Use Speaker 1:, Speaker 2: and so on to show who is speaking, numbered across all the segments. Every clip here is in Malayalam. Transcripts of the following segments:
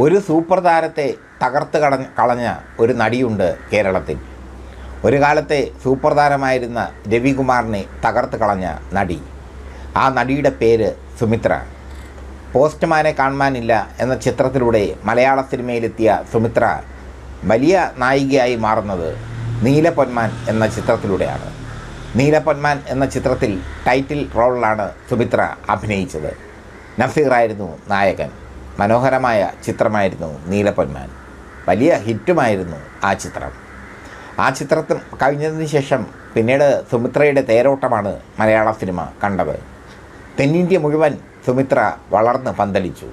Speaker 1: ഒരു സൂപ്പർ താരത്തെ തകർത്ത് കളഞ്ഞ കളഞ്ഞ ഒരു നടിയുണ്ട് കേരളത്തിൽ. ഒരു കാലത്തെ സൂപ്പർ താരമായിരുന്ന രവികുമാറിനെ തകർത്ത് കളഞ്ഞ നടി. ആ നടിയുടെ പേര് സുമിത്ര. പോസ്റ്റ്മാനെ കാണുവാനില്ല എന്ന ചിത്രത്തിലൂടെ മലയാള സിനിമയിലെത്തിയ സുമിത്ര വലിയ നായികയായി മാറുന്നത് നീലപ്പൊന്മാൻ എന്ന ചിത്രത്തിലൂടെയാണ്. നീലപ്പൊന്മാൻ എന്ന ചിത്രത്തിൽ ടൈറ്റിൽ റോളിലാണ് സുമിത്ര അഭിനയിച്ചത്. നസീറായിരുന്നു നായകൻ. മനോഹരമായ ചിത്രമായിരുന്നു നീലപ്പൊന്മാൻ വലിയ ഹിറ്റുമായിരുന്നു ആ ചിത്രം. ആ ചിത്രത്തിൽ കഴിഞ്ഞതിന് ശേഷം പിന്നീട് സുമിത്രയുടെ തേരോട്ടമാണ് മലയാള സിനിമ കണ്ടത്. തെന്നിന്ത്യ മുഴുവൻ സുമിത്ര വളർന്ന് പന്തലിച്ചു.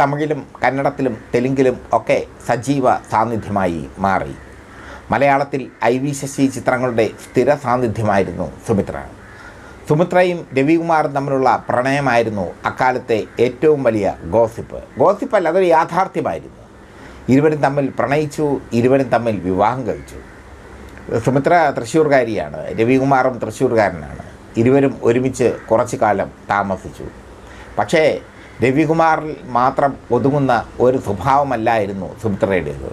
Speaker 1: തമിഴിലും കന്നഡത്തിലും തെലുങ്കിലും ഒക്കെ സജീവ സാന്നിധ്യമായി മാറി. മലയാളത്തിൽ ഐ വി ശശി ചിത്രങ്ങളുടെ സ്ഥിര സാന്നിധ്യമായിരുന്നു സുമിത്ര. സുമിത്രയും രവികുമാറും തമ്മിലുള്ള പ്രണയമായിരുന്നു അക്കാലത്തെ ഏറ്റവും വലിയ ഗോസിപ്പ്. ഗോസിപ്പ് അല്ല അതൊരു യാഥാർത്ഥ്യമായിരുന്നു. ഇരുവരും തമ്മിൽ പ്രണയിച്ചു ഇരുവരും തമ്മിൽ വിവാഹം കഴിച്ചു. സുമിത്ര തൃശ്ശൂർകാരിയാണ് രവികുമാറും തൃശ്ശൂർകാരനാണ്. ഇരുവരും ഒരുമിച്ച് കുറച്ചു കാലം താമസിച്ചു. പക്ഷേ രവികുമാറിൽ മാത്രം ഒതുങ്ങുന്ന ഒരു സ്വഭാവമല്ലായിരുന്നു സുമിത്രയുടേത്.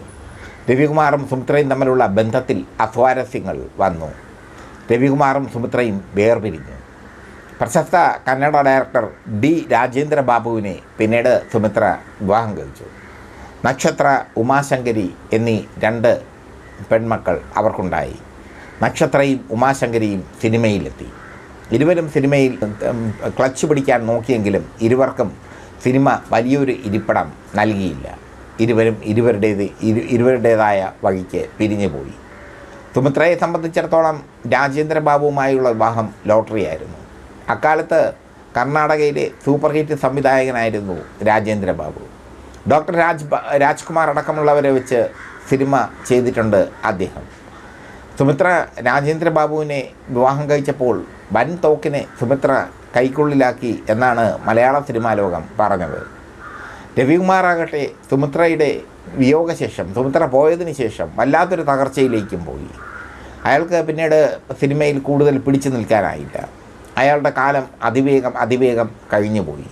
Speaker 1: രവികുമാറും സുമിത്രയും തമ്മിലുള്ള ബന്ധത്തിൽ അസ്വാരസ്യങ്ങൾ വന്നു. രവികുമാറും സുമിത്രയും വേർപിരിഞ്ഞു. പ്രശസ്ത കന്നഡ ഡയറക്ടർ ഡി രാജേന്ദ്ര ബാബുവിനെ പിന്നീട് സുമിത്ര വിവാഹം കഴിച്ചു. നക്ഷത്ര ഉമാശങ്കരി എന്നീ രണ്ട് പെൺമക്കൾ അവർക്കുണ്ടായി. നക്ഷത്രയും ഉമാശങ്കരിയും സിനിമയിലെത്തി. ഇരുവരും സിനിമയിൽ ക്ലച്ച് പിടിക്കാൻ നോക്കിയെങ്കിലും ഇരുവർക്കും സിനിമ വലിയൊരു ഇരിപ്പിടം നൽകിയില്ല. ഇരുവരും ഇരുവരുടേത് ഇരു ഇരുവരുടേതായ വഴിക്ക് പിരിഞ്ഞു പോയി. സുമിത്രയെ സംബന്ധിച്ചിടത്തോളം രാജേന്ദ്ര ബാബുവുമായുള്ള വിവാഹം ലോട്ടറിയായിരുന്നു. അക്കാലത്ത് കർണാടകയിലെ സൂപ്പർ ഹിറ്റ് സംവിധായകനായിരുന്നു രാജേന്ദ്ര ബാബു. ഡോക്ടർ രാജ് രാജ്കുമാർ അടക്കമുള്ളവരെ വെച്ച് സിനിമ ചെയ്തിട്ടുണ്ട് അദ്ദേഹം. സുമിത്ര രാജേന്ദ്ര ബാബുവിനെ വിവാഹം കഴിച്ചപ്പോൾ വൻ തോക്കിനെ സുമിത്ര കൈക്കുള്ളിലാക്കി എന്നാണ് മലയാള സിനിമാ ലോകം പറഞ്ഞത്. രവികുമാറാകട്ടെ സുമിത്രയുടെ വിയോഗശേഷം സുമിത്ര പോയതിന് ശേഷം വല്ലാത്തൊരു തകർച്ചയിലേക്കും പോയി. അയാൾക്ക് പിന്നീട് സിനിമയിൽ കൂടുതൽ പിടിച്ചു നിൽക്കാനായില്ല. അയാളുടെ കാലം അതിവേഗം അതിവേഗം കഴിഞ്ഞു പോയി.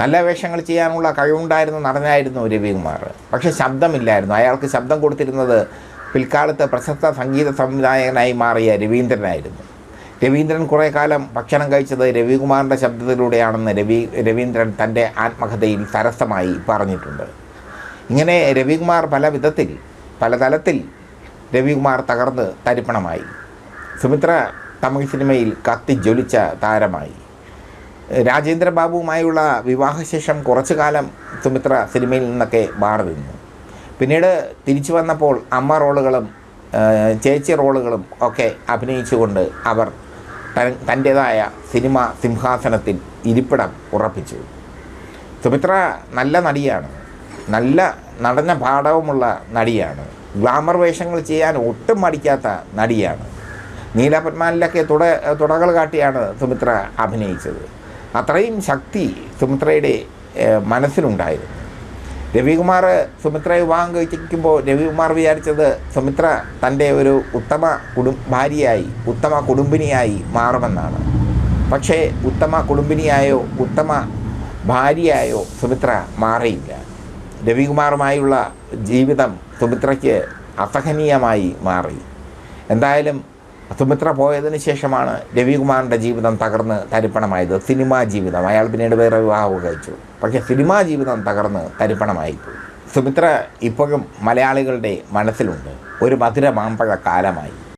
Speaker 1: നല്ല വേഷങ്ങൾ ചെയ്യാനുള്ള കഴിവുണ്ടായിരുന്ന നടനായിരുന്നു രവികുമാർ. പക്ഷേ ശബ്ദമില്ലായിരുന്നു. അയാൾക്ക് ശബ്ദം കൊടുത്തിരുന്നത് പിൽക്കാലത്ത് പ്രശസ്ത സംഗീത സംവിധായകനായി മാറിയ രവീന്ദ്രനായിരുന്നു. രവീന്ദ്രൻ കുറേ കാലം ഭക്ഷണം കഴിച്ചത് രവികുമാറിന്റെ ശബ്ദത്തിലൂടെയാണെന്ന് രവി രവീന്ദ്രൻ തന്റെ ആത്മകഥയിൽ സരസമായി പറഞ്ഞിട്ടുണ്ട്. ഇങ്ങനെ രവികുമാർ പല വിധത്തിൽ പല തലത്തിൽ രവികുമാർ തകർന്ന് തരിപ്പണമായി. സുമിത്ര തമിഴ് സിനിമയിൽ കത്തി ജ്വലിച്ച താരമായി. രാജേന്ദ്ര ബാബുവുമായുള്ള വിവാഹശേഷം കുറച്ചു കാലം സുമിത്ര സിനിമയിൽ നിന്നൊക്കെ മാറി നിന്നു. പിന്നീട് തിരിച്ചു വന്നപ്പോൾ അമ്മ റോളുകളും ചേച്ചി റോളുകളും ഒക്കെ അഭിനയിച്ചുകൊണ്ട് അവർ തൻ- തന്റേതായ സിനിമ സിംഹാസനത്തിൽ ഇരിപ്പിടം ഉറപ്പിച്ചു. സുമിത്ര നല്ല നടിയാണ്. നല്ല നടന പാഠവുമുള്ള നടിയാണ്. ഗ്ലാമർ വേഷങ്ങൾ ചെയ്യാൻ ഒട്ടും മടിക്കാത്ത നടിയാണ്. നീലപത്മാനിലൊക്കെ തുട തുടകൾ കാട്ടിയാണ് സുമിത്ര അഭിനയിച്ചത്. അത്രയും ശക്തി സുമിത്രയുടെ മനസ്സിലുണ്ടായിരുന്നു. രവികുമാർ സുമിത്രയെ വിവാഹം കഴിച്ചിരിക്കുമ്പോൾ രവികുമാർ വിചാരിച്ചത് സുമിത്ര തന്റെ ഒരു ഉത്തമ കുടും ഭാര്യയായി ഉത്തമ കുടുംബിനിയായി മാറുമെന്നാണ്. പക്ഷേ ഉത്തമ കുടുംബിനിയായോ ഉത്തമ ഭാര്യയായോ സുമിത്ര മാറിയില്ല. രവികുമാറുമായുള്ള ജീവിതം സുമിത്രയ്ക്ക് അസഹനീയമായി മാറി. എന്തായാലും സുമിത്ര പോയതിന് ശേഷമാണ് രവികുമാറിന്റെ ജീവിതം തകർന്ന് തരിപ്പണമായത്. സിനിമാ ജീവിതം. അയാൾ പിന്നീട് വേറെ വിവാഹം കഴിച്ചു. പക്ഷേ സിനിമാ ജീവിതം തകർന്ന് തരിപ്പണമായിപ്പോയി. സുമിത്ര ഇപ്പോഴും മലയാളികളുടെ മനസ്സിലുണ്ട്. ഒരു മധുര മാമ്പഴ കാലമായി.